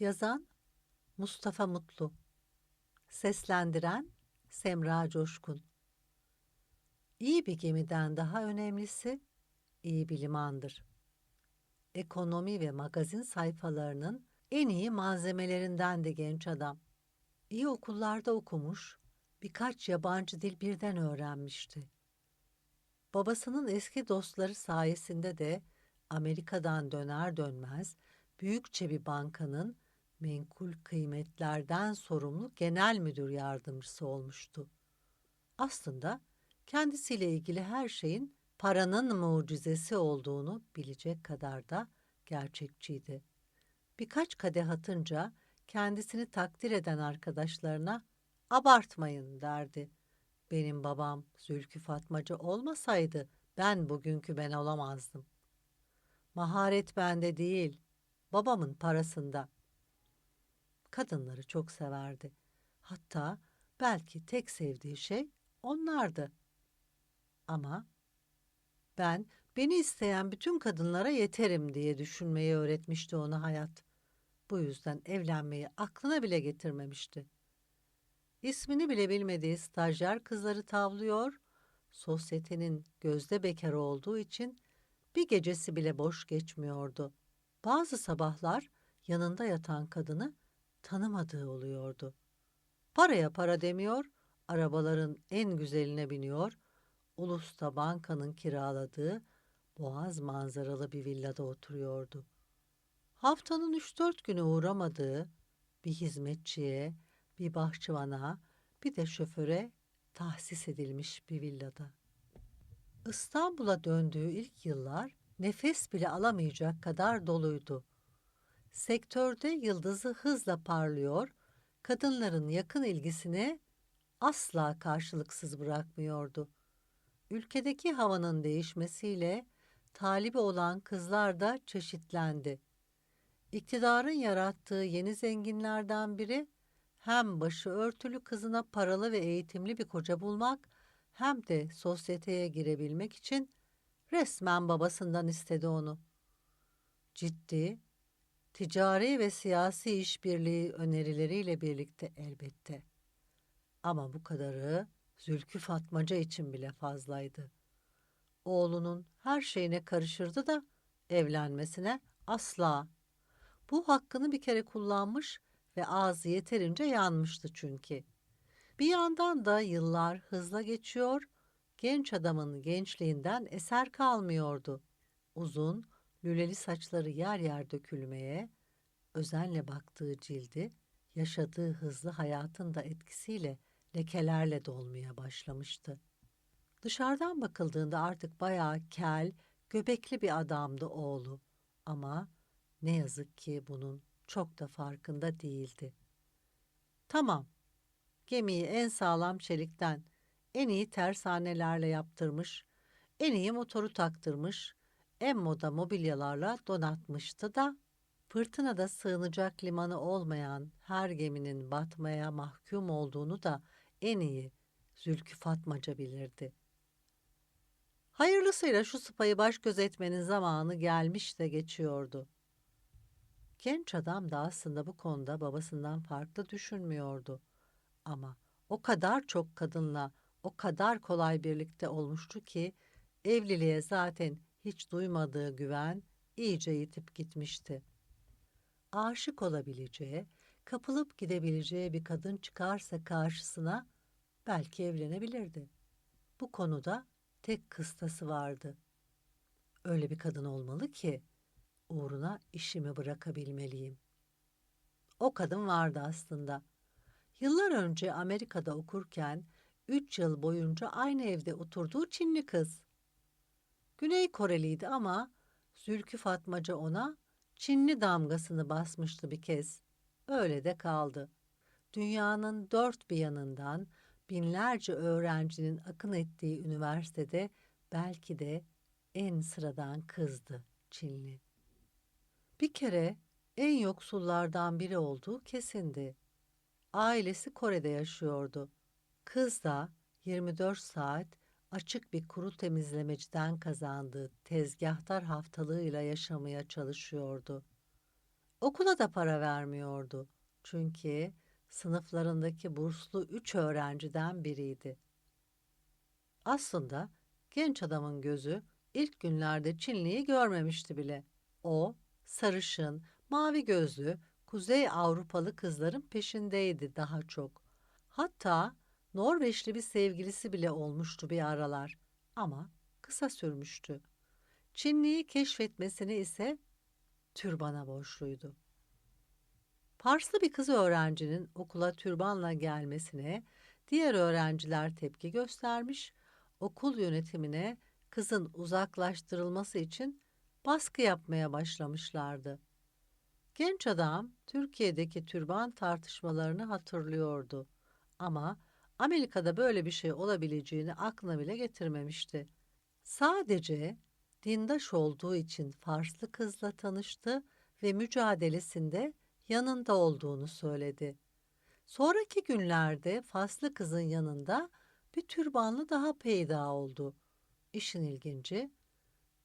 Yazan Mustafa Mutlu Seslendiren Semra Coşkun İyi bir gemiden daha önemlisi iyi bir limandır. Ekonomi ve magazin sayfalarının en iyi malzemelerinden de genç adam. İyi okullarda okumuş, birkaç yabancı dil birden öğrenmişti. Babasının eski dostları sayesinde de Amerika'dan döner dönmez büyükçe bir bankanın menkul kıymetlerden sorumlu genel müdür yardımcısı olmuştu. Aslında kendisiyle ilgili her şeyin paranın mucizesi olduğunu bilecek kadar da gerçekçiydi. Birkaç kadeh atınca kendisini takdir eden arkadaşlarına abartmayın derdi. Benim babam Zülkü Fatmacı olmasaydı ben bugünkü ben olamazdım. Maharet bende değil, babamın parasında. Kadınları çok severdi. Hatta belki tek sevdiği şey onlardı. Ama ben beni isteyen bütün kadınlara yeterim diye düşünmeyi öğretmişti ona hayat. Bu yüzden evlenmeyi aklına bile getirmemişti. İsmini bile bilmediği stajyer kızları tavlıyor, sosyetenin gözde bekarı olduğu için bir gecesi bile boş geçmiyordu. Bazı sabahlar yanında yatan kadını tanımadığı oluyordu. Paraya para demiyor, arabaların en güzeline biniyor, Ulus'ta bankanın kiraladığı boğaz manzaralı bir villada oturuyordu. Haftanın üç dört günü uğramadığı bir hizmetçiye, bir bahçıvana, bir de şoföre tahsis edilmiş bir villada. İstanbul'a döndüğü ilk yıllar nefes bile alamayacak kadar doluydu. Sektörde yıldızı hızla parlıyor, kadınların yakın ilgisini asla karşılıksız bırakmıyordu. Ülkedeki havanın değişmesiyle talibi olan kızlar da çeşitlendi. İktidarın yarattığı yeni zenginlerden biri hem başı örtülü kızına paralı ve eğitimli bir koca bulmak hem de sosyeteye girebilmek için resmen babasından istedi onu. Ciddi, ticari ve siyasi işbirliği önerileriyle birlikte elbette. Ama bu kadarı Zülkü Fatmaca için bile fazlaydı. Oğlunun her şeyine karışırdı da evlenmesine asla. Bu hakkını bir kere kullanmış ve ağzı yeterince yanmıştı çünkü. Bir yandan da yıllar hızla geçiyor, genç adamın gençliğinden eser kalmıyordu. Uzun, lüleli saçları yer yer dökülmeye, özenle baktığı cildi, yaşadığı hızlı hayatın da etkisiyle lekelerle dolmaya başlamıştı. Dışarıdan bakıldığında artık bayağı kel, göbekli bir adamdı oğlu ama ne yazık ki bunun çok da farkında değildi. Tamam, gemiyi en sağlam çelikten, en iyi tersanelerle yaptırmış, en iyi motoru taktırmış, en moda mobilyalarla donatmıştı da, fırtınada sığınacak limanı olmayan her geminin batmaya mahkum olduğunu da en iyi Zülkü Fatmaca bilirdi. Hayırlısıyla şu sıpayı baş gözetmenin zamanı gelmiş de geçiyordu. Genç adam da aslında bu konuda babasından farklı düşünmüyordu. Ama o kadar çok kadınla o kadar kolay birlikte olmuştu ki evliliğe zaten hiç duymadığı güven iyice yitip gitmişti. Aşık olabileceği, kapılıp gidebileceği bir kadın çıkarsa karşısına belki evlenebilirdi. Bu konuda tek kıstası vardı. Öyle bir kadın olmalı ki uğruna işimi bırakabilmeliyim. O kadın vardı aslında. Yıllar önce Amerika'da okurken üç yıl boyunca aynı evde oturduğu Çinli kız. Güney Koreliydi ama Zülkü Fatmaca ona Çinli damgasını basmıştı bir kez. Öyle de kaldı. Dünyanın dört bir yanından binlerce öğrencinin akın ettiği üniversitede belki de en sıradan kızdı Çinli. Bir kere en yoksullardan biri olduğu kesindi. Ailesi Kore'de yaşıyordu. Kız da 24 saat açık bir kuru temizlemeciden kazandığı tezgahtar haftalığıyla yaşamaya çalışıyordu. Okula da para vermiyordu. Çünkü sınıflarındaki burslu üç öğrenciden biriydi. Aslında genç adamın gözü ilk günlerde Çinliyi görmemişti bile. O, sarışın, mavi gözlü, Kuzey Avrupalı kızların peşindeydi daha çok. Hatta Norveçli bir sevgilisi bile olmuştu bir aralar ama kısa sürmüştü. Çinliyi keşfetmesini ise türbana borçluydu. Parslı bir kız öğrencinin okula türbanla gelmesine diğer öğrenciler tepki göstermiş, okul yönetimine kızın uzaklaştırılması için baskı yapmaya başlamışlardı. Genç adam Türkiye'deki türban tartışmalarını hatırlıyordu ama Amerika'da böyle bir şey olabileceğini aklına bile getirmemişti. Sadece dindaş olduğu için Farslı kızla tanıştı ve mücadelesinde yanında olduğunu söyledi. Sonraki günlerde Faslı kızın yanında bir türbanlı daha peyda oldu. İşin ilginci,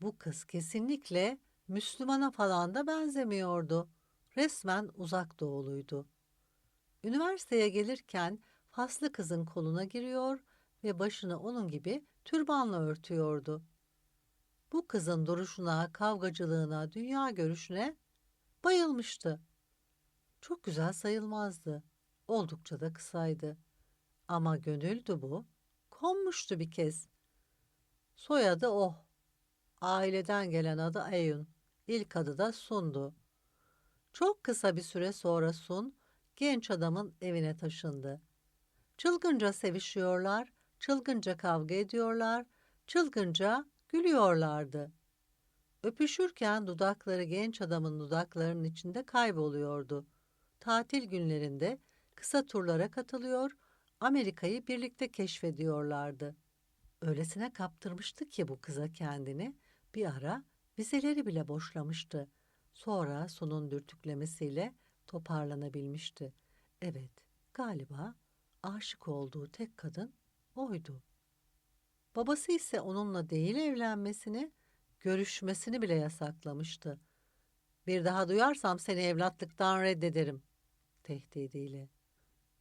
bu kız kesinlikle Müslümana falan da benzemiyordu. Resmen uzak doğuluydu. Üniversiteye gelirken Faslı kızın koluna giriyor ve başını onun gibi türbanla örtüyordu. Bu kızın duruşuna, kavgacılığına, dünya görüşüne bayılmıştı. Çok güzel sayılmazdı. Oldukça da kısaydı. Ama gönüldü bu. Konmuştu bir kez. Soyadı Oh. Aileden gelen adı Eyun. İlk adı da Sun'du. Çok kısa bir süre sonra Sun, genç adamın evine taşındı. Çılgınca sevişiyorlar, çılgınca kavga ediyorlar, çılgınca gülüyorlardı. Öpüşürken dudakları genç adamın dudaklarının içinde kayboluyordu. Tatil günlerinde kısa turlara katılıyor, Amerika'yı birlikte keşfediyorlardı. Öylesine kaptırmıştı ki bu kıza kendini, bir ara vizeleri bile boşlamıştı. Sonra sonun dürtüklemesiyle toparlanabilmişti. Evet, galiba aşık olduğu tek kadın oydu. Babası ise onunla değil evlenmesini, görüşmesini bile yasaklamıştı. Bir daha duyarsam seni evlatlıktan reddederim, tehdidiyle.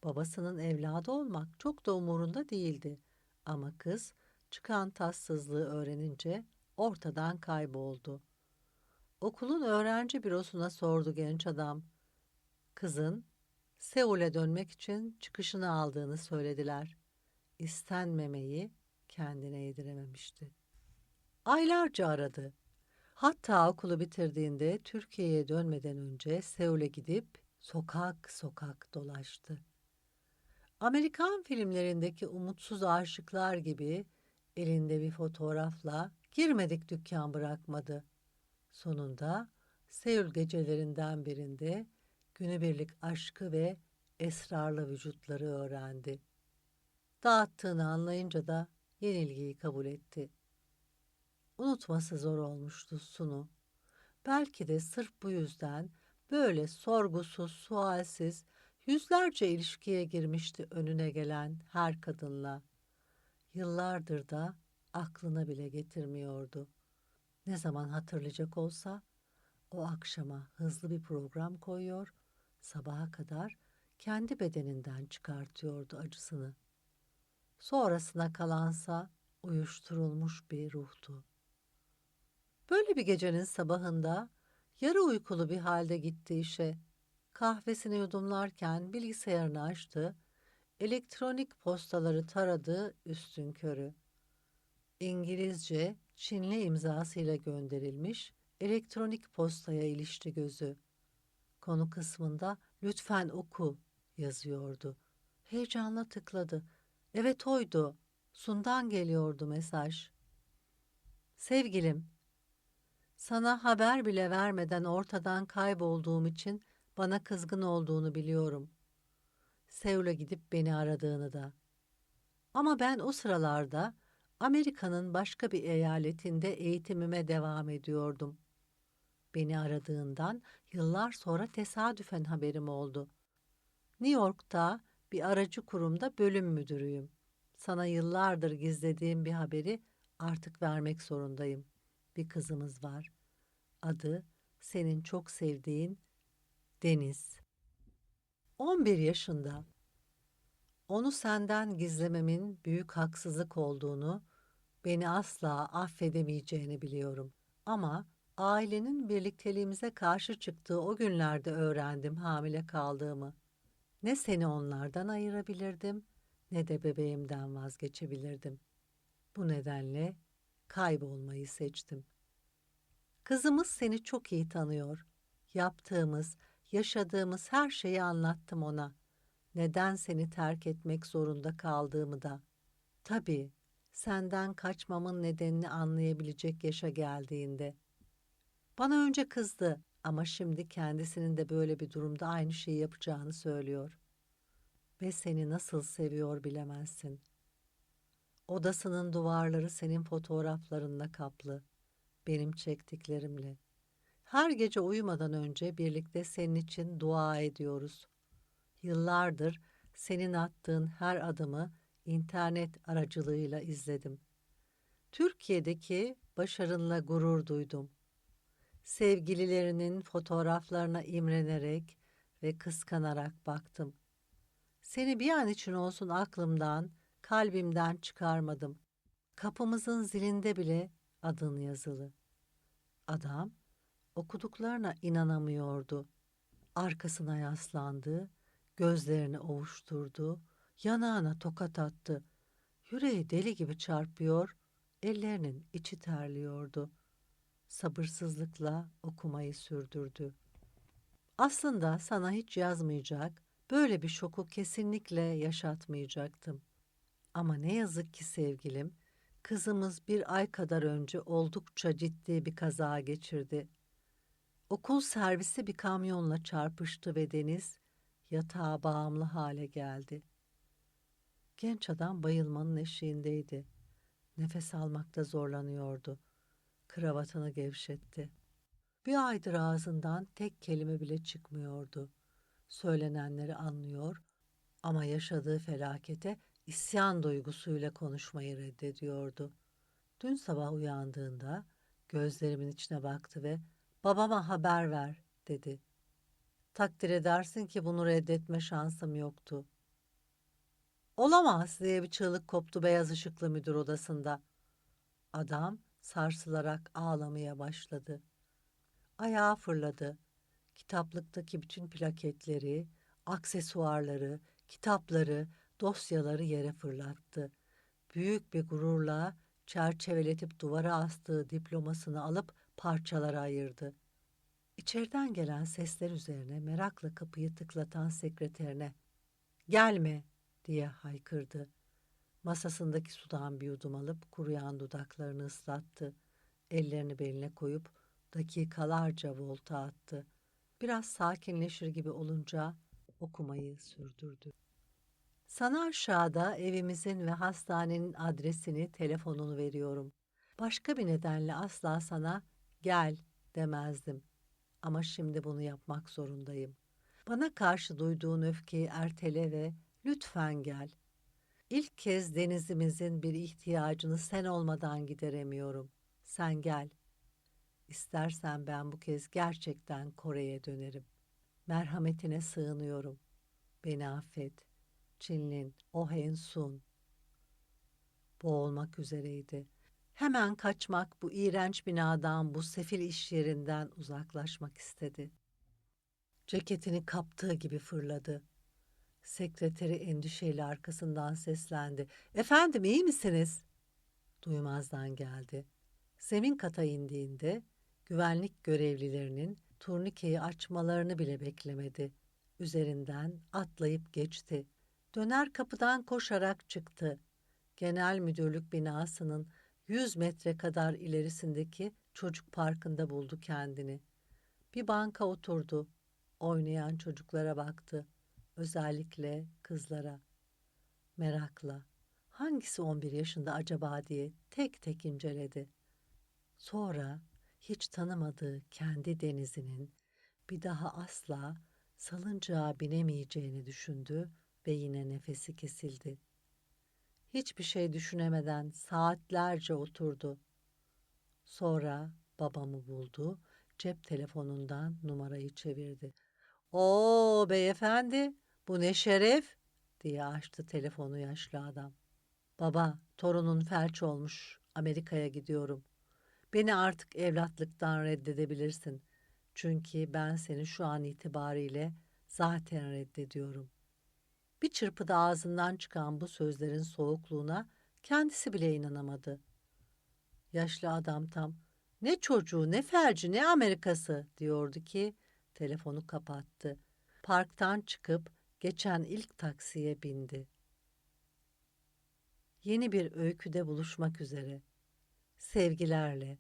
Babasının evladı olmak çok da umurunda değildi. Ama kız çıkan tatsızlığı öğrenince ortadan kayboldu. Okulun öğrenci bürosuna sordu genç adam. Kızın Seul'e dönmek için çıkışını aldığını söylediler. İstenmemeyi kendine yedirememişti. Aylarca aradı. Hatta okulu bitirdiğinde Türkiye'ye dönmeden önce Seul'e gidip sokak sokak dolaştı. Amerikan filmlerindeki umutsuz aşıklar gibi elinde bir fotoğrafla girmedik dükkan bırakmadı. Sonunda Seul gecelerinden birinde günübirlik aşkı ve esrarlı vücutları öğrendi. Dağıttığını anlayınca da yenilgiyi kabul etti. Unutması zor olmuştu Sunu. Belki de sırf bu yüzden böyle sorgusuz, sualsiz yüzlerce ilişkiye girmişti önüne gelen her kadınla. Yıllardır da aklına bile getirmiyordu. Ne zaman hatırlayacak olsa o akşama hızlı bir program koyuyor, sabaha kadar kendi bedeninden çıkartıyordu acısını. Sonrasına kalansa uyuşturulmuş bir ruhtu. Böyle bir gecenin sabahında yarı uykulu bir halde gitti işe. Kahvesini yudumlarken bilgisayarını açtı, elektronik postaları taradı üstün körü. İngilizce, Çinli imzasıyla gönderilmiş elektronik postaya ilişti gözü. Konu kısmında lütfen oku yazıyordu. Heyecanla tıkladı. Evet oydu. Sundan geliyordu mesaj. Sevgilim, sana haber bile vermeden ortadan kaybolduğum için bana kızgın olduğunu biliyorum. Seul'e gidip beni aradığını da. Ama ben o sıralarda Amerika'nın başka bir eyaletinde eğitimime devam ediyordum. Beni aradığından yıllar sonra tesadüfen haberim oldu. New York'ta bir aracı kurumda bölüm müdürüyüm. Sana yıllardır gizlediğim bir haberi artık vermek zorundayım. Bir kızımız var. Adı senin çok sevdiğin Deniz 11 yaşında. Onu senden gizlememin büyük haksızlık olduğunu, beni asla affedemeyeceğini biliyorum. Ama ailenin birlikteliğimize karşı çıktığı o günlerde öğrendim hamile kaldığımı. Ne seni onlardan ayırabilirdim, ne de bebeğimden vazgeçebilirdim. Bu nedenle kaybolmayı seçtim. Kızımız seni çok iyi tanıyor. Yaptığımız, yaşadığımız her şeyi anlattım ona. Neden seni terk etmek zorunda kaldığımı da. Tabii, senden kaçmamın nedenini anlayabilecek yaşa geldiğinde. Bana önce kızdı ama şimdi kendisinin de böyle bir durumda aynı şeyi yapacağını söylüyor. Ve seni nasıl seviyor bilemezsin. Odasının duvarları senin fotoğraflarınla kaplı, benim çektiklerimle. Her gece uyumadan önce birlikte senin için dua ediyoruz. Yıllardır senin attığın her adımı internet aracılığıyla izledim. Türkiye'deki başarınla gurur duydum. Sevgililerinin fotoğraflarına imrenerek ve kıskanarak baktım. Seni bir an için olsun aklımdan, kalbimden çıkarmadım. Kapımızın zilinde bile adın yazılı. Adam okuduklarına inanamıyordu. Arkasına yaslandı, gözlerini ovuşturdu, yanağına tokat attı. Yüreği deli gibi çarpıyor, ellerinin içi terliyordu. Sabırsızlıkla okumayı sürdürdü. Aslında sana hiç yazmayacak, böyle bir şoku kesinlikle yaşatmayacaktım. Ama ne yazık ki sevgilim, kızımız bir ay kadar önce oldukça ciddi bir kaza geçirdi. Okul servisi bir kamyonla çarpıştı ve Deniz yatağa bağımlı hale geldi. Genç adam bayılmanın eşiğindeydi. Nefes almakta zorlanıyordu. Kravatını gevşetti. Bir aydır ağzından tek kelime bile çıkmıyordu. Söylenenleri anlıyor ama yaşadığı felakete isyan duygusuyla konuşmayı reddediyordu. Dün sabah uyandığında gözlerimin içine baktı ve babama haber ver dedi. Takdir edersin ki bunu reddetme şansım yoktu. Olamaz diye bir çığlık koptu beyaz ışıklı müdür odasında. Adam sarsılarak ağlamaya başladı. Ayağa fırladı. Kitaplıktaki bütün plaketleri, aksesuarları, kitapları, dosyaları yere fırlattı. Büyük bir gururla çerçeveletip duvara astığı diplomasını alıp parçalara ayırdı. İçeriden gelen sesler üzerine merakla kapıyı tıklatan sekreterine ''Gelme!'' diye haykırdı. Masasındaki sudan bir yudum alıp kuruyan dudaklarını ıslattı. Ellerini beline koyup dakikalarca volta attı. Biraz sakinleşir gibi olunca okumayı sürdürdü. Sana aşağıda evimizin ve hastanenin adresini, telefonunu veriyorum. Başka bir nedenle asla sana gel demezdim. Ama şimdi bunu yapmak zorundayım. Bana karşı duyduğun öfkeyi ertele ve lütfen gel. İlk kez denizimizin bir ihtiyacını sen olmadan gideremiyorum. Sen gel. İstersen ben bu kez gerçekten Kore'ye dönerim. Merhametine sığınıyorum. Beni affet. Çinlin, Ohen Sun. Boğulmak üzereydi. Hemen kaçmak, bu iğrenç binadan, bu sefil iş yerinden uzaklaşmak istedi. Ceketini kaptığı gibi fırladı. Sekreteri endişeyle arkasından seslendi. Efendim iyi misiniz? Duymazdan geldi. Zemin kata indiğinde güvenlik görevlilerinin turnikeyi açmalarını bile beklemedi. Üzerinden atlayıp geçti. Döner kapıdan koşarak çıktı. Genel müdürlük binasının yüz metre kadar ilerisindeki çocuk parkında buldu kendini. Bir banka oturdu. Oynayan çocuklara baktı. Özellikle kızlara. Merakla. Hangisi 11 yaşında acaba diye tek tek inceledi. Sonra hiç tanımadığı kendi denizinin bir daha asla salıncağa binemeyeceğini düşündü ve yine nefesi kesildi. Hiçbir şey düşünemeden saatlerce oturdu. Sonra babamı buldu, cep telefonundan numarayı çevirdi. Oo beyefendi, bu ne şeref diye açtı telefonu yaşlı adam. Baba, torunun felç olmuş. Amerika'ya gidiyorum. Beni artık evlatlıktan reddedebilirsin. Çünkü ben seni şu an itibariyle zaten reddediyorum. Bir çırpıda ağzından çıkan bu sözlerin soğukluğuna kendisi bile inanamadı. Yaşlı adam tam ne çocuğu ne felci ne Amerikası diyordu ki telefonu kapattı. Parktan çıkıp geçen ilk taksiye bindi. Yeni bir öyküde buluşmak üzere. Sevgilerle